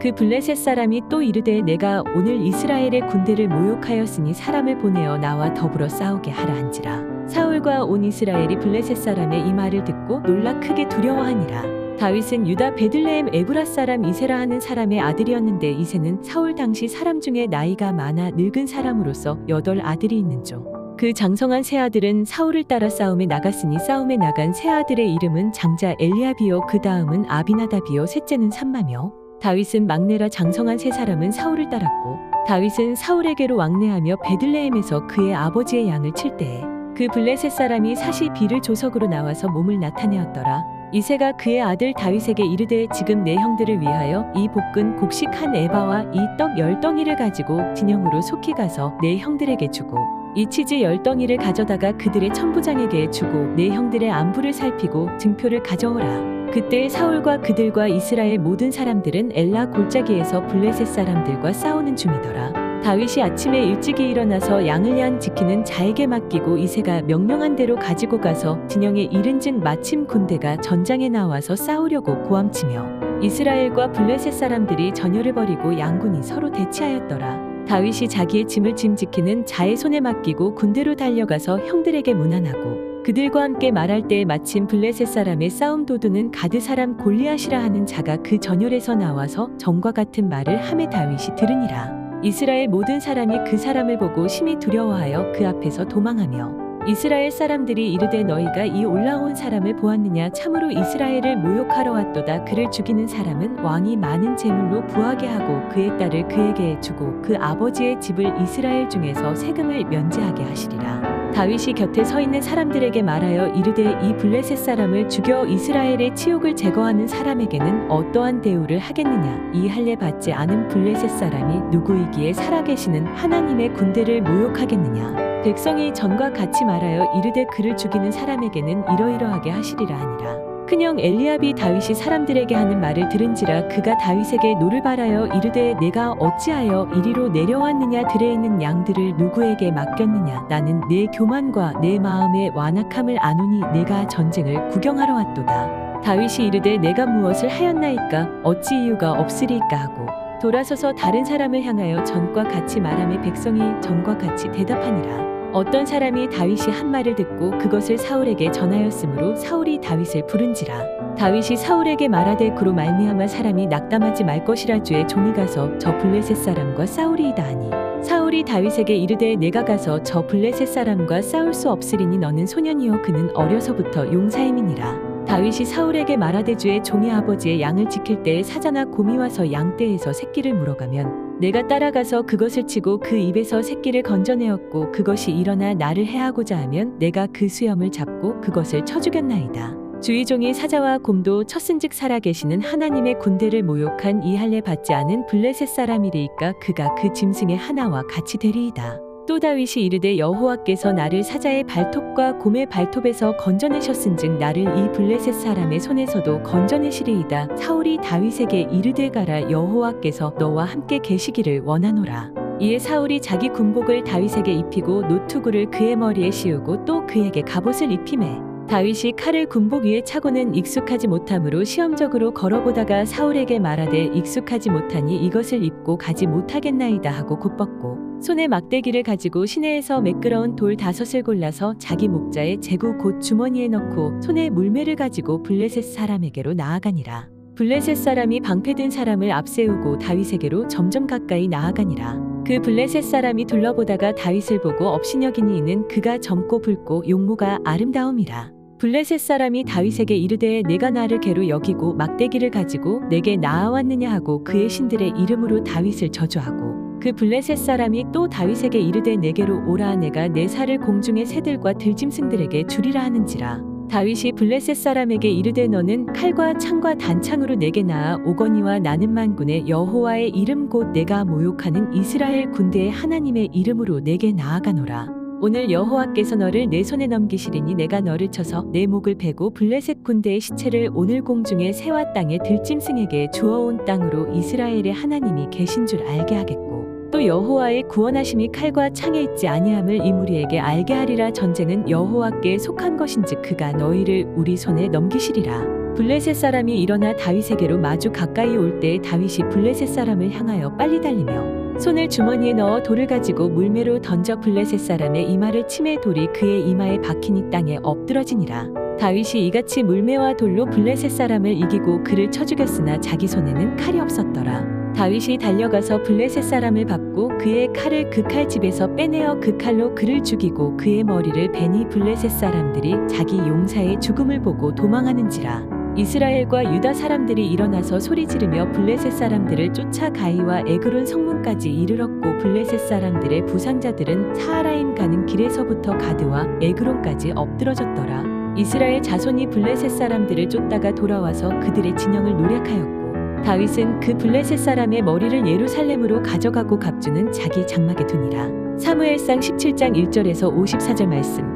그 블레셋 사람이 또 이르되 내가 오늘 이스라엘의 군대를 모욕하였으니 사람을 보내어 나와 더불어 싸우게 하라 한지라. 사울과 온 이스라엘이 블레셋 사람의 이 말을 듣고 놀라 크게 두려워하니라. 다윗은 유다 베들레헴 에브라 사람 이세라 하는 사람의 아들이었는데 이세는 사울 당시 사람 중에 나이가 많아 늙은 사람으로서 여덟 아들이 있는 중. 그 장성한 세 아들은 사울을 따라 싸움에 나갔으니 싸움에 나간 세 아들의 이름은 장자 엘리아비요 그 다음은 아비나답이요 셋째는 삼마며 다윗은 막내라 장성한 세 사람은 사울을 따랐고 다윗은 사울에게로 왕래하며 베들레헴에서 그의 아버지의 양을 칠 때에 그 블레셋 사람이 사시 비를 조석으로 나와서 몸을 나타내었더라 이세가 그의 아들 다윗에게 이르되 지금 내 형들을 위하여 이 볶은 곡식 한 에바와 이 떡 열 덩이를 가지고 진영으로 속히 가서 내 형들에게 주고 이 치즈 열 덩이를 가져다가 그들의 천부장에게 주고 내 형들의 안부를 살피고 증표를 가져오라. 그때 사울과 그들과 이스라엘 모든 사람들은 엘라 골짜기에서 블레셋 사람들과 싸우는 중이더라. 다윗이 아침에 일찍이 일어나서 양을 양 지키는 자에게 맡기고 이세가 명령한 대로 가지고 가서 진영에 이른즉 마침 군대가 전장에 나와서 싸우려고 고함치며 이스라엘과 블레셋 사람들이 전열을 벌이고 양군이 서로 대치하였더라. 다윗이 자기의 짐을 짐 지키는 자의 손에 맡기고 군대로 달려가서 형들에게 문안하고 그들과 함께 말할 때 마침 블레셋 사람의 싸움 도두는 가드 사람 골리앗이라 하는 자가 그 전열에서 나와서 정과 같은 말을 함에 다윗이 들으니라. 이스라엘 모든 사람이 그 사람을 보고 심히 두려워하여 그 앞에서 도망하며 이스라엘 사람들이 이르되 너희가 이 올라온 사람을 보았느냐? 참으로 이스라엘을 모욕하러 왔도다. 그를 죽이는 사람은 왕이 많은 재물로 부하게 하고 그의 딸을 그에게 주고 그 아버지의 집을 이스라엘 중에서 세금을 면제하게 하시리라 다윗이 곁에 서 있는 사람들에게 말하여 이르되 이 블레셋 사람을 죽여 이스라엘의 치욕을 제거하는 사람에게는 어떠한 대우를 하겠느냐 이 할례 받지 않은 블레셋 사람이 누구이기에 살아계시는 하나님의 군대를 모욕하겠느냐 백성이 전과 같이 말하여 이르되 그를 죽이는 사람에게는 이러이러하게 하시리라 하니라. 큰형 엘리압이 다윗이 사람들에게 하는 말을 들은지라 그가 다윗에게 노를 바라여 이르되 내가 어찌하여 이리로 내려왔느냐 들에 있는 양들을 누구에게 맡겼느냐 나는 내 교만과 내 마음의 완악함을 아노니 내가 전쟁을 구경하러 왔도다. 다윗이 이르되 내가 무엇을 하였나이까 어찌 이유가 없으리까 하고 돌아서서 다른 사람을 향하여 전과 같이 말하며 백성이 전과 같이 대답하니라. 어떤 사람이 다윗이 한 말을 듣고 그것을 사울에게 전하였으므로 사울이 다윗을 부른지라. 다윗이 사울에게 말하되 그로 말미암아 사람이 낙담하지 말 것이라 주의 종이 가서 저 블레셋 사람과 싸우리이다 하니. 사울이 다윗에게 이르되 내가 가서 저 블레셋 사람과 싸울 수 없으리니 너는 소년이요 그는 어려서부터 용사임이니라. 다윗이 사울에게 말하되 주의 종의 아버지의 양을 지킬 때에 사자나 곰이 와서 양떼에서 새끼를 물어가면 내가 따라가서 그것을 치고 그 입에서 새끼를 건져내었고 그것이 일어나 나를 해하고자 하면 내가 그 수염을 잡고 그것을 쳐 죽였나이다. 주의 종이 사자와 곰도 쳤은즉 살아계시는 하나님의 군대를 모욕한 이 할례 받지 않은 블레셋 사람이리이까 그가 그 짐승의 하나와 같이 되리이다. 또 다윗이 이르되 여호와께서 나를 사자의 발톱과 곰의 발톱에서 건져내셨은즉 나를 이 블레셋 사람의 손에서도 건져내시리이다. 사울이 다윗에게 이르되 가라 여호와께서 너와 함께 계시기를 원하노라. 이에 사울이 자기 군복을 다윗에게 입히고 노투구를 그의 머리에 씌우고 또 그에게 갑옷을 입히매 다윗이 칼을 군복 위에 차고는 익숙하지 못함으로 시험적으로 걸어보다가 사울에게 말하되 익숙하지 못하니 이것을 입고 가지 못하겠나이다 하고 곧벗고 손에 막대기를 가지고 시내에서 매끄러운 돌 다섯을 골라서 자기 목자의 제구 곧 주머니에 넣고 손에 물매를 가지고 블레셋 사람에게로 나아가니라. 블레셋 사람이 방패든 사람을 앞세우고 다윗에게로 점점 가까이 나아가니라. 그 블레셋 사람이 둘러보다가 다윗을 보고 업신여기니 이는 그가 젊고 붉고 용모가 아름다움이라. 블레셋 사람이 다윗에게 이르되 내가 나를 개로 여기고 막대기를 가지고 내게 나아왔느냐 하고 그의 신들의 이름으로 다윗을 저주하고 그 블레셋 사람이 또 다윗에게 이르되 내게로 오라 내가 내 살을 공중의 새들과 들짐승들에게 주리라 하는지라. 다윗이 블레셋 사람에게 이르되 너는 칼과 창과 단창으로 내게 나아 오거니와 나는 만군의 여호와의 이름 곧 내가 모욕하는 이스라엘 군대의 하나님의 이름으로 내게 나아가노라 오늘 여호와께서 너를 내 손에 넘기시리니 내가 너를 쳐서 내 목을 베고 블레셋 군대의 시체를 오늘 공중의 새와 땅의 들짐승에게 주어온 땅으로 이스라엘의 하나님이 계신 줄 알게 하겠고 또 여호와의 구원하심이 칼과 창에 있지 아니함을 이 무리에게 알게 하리라 전쟁은 여호와께 속한 것인즉 그가 너희를 우리 손에 넘기시리라 블레셋 사람이 일어나 다윗에게로 마주 가까이 올 때 다윗이 블레셋 사람을 향하여 빨리 달리며 손을 주머니에 넣어 돌을 가지고 물매로 던져 블레셋 사람의 이마를 치매 돌이 그의 이마에 박히니 땅에 엎드러지니라. 다윗이 이같이 물매와 돌로 블레셋 사람을 이기고 그를 쳐 죽였으나 자기 손에는 칼이 없었더라. 다윗이 달려가서 블레셋 사람을 밟고 그의 칼을 그 칼집에서 빼내어 그 칼로 그를 죽이고 그의 머리를 베니 블레셋 사람들이 자기 용사의 죽음을 보고 도망하는지라. 이스라엘과 유다 사람들이 일어나서 소리 지르며 블레셋 사람들을 쫓아 가이와 에그론 성문까지 이르렀고 블레셋 사람들의 부상자들은 사하라임 가는 길에서부터 가드와 에그론까지 엎드러졌더라. 이스라엘 자손이 블레셋 사람들을 쫓다가 돌아와서 그들의 진영을 노략하였고 다윗은 그 블레셋 사람의 머리를 예루살렘으로 가져가고 갑주는 자기 장막에 두니라. 사무엘상 17장 1절에서 54절 말씀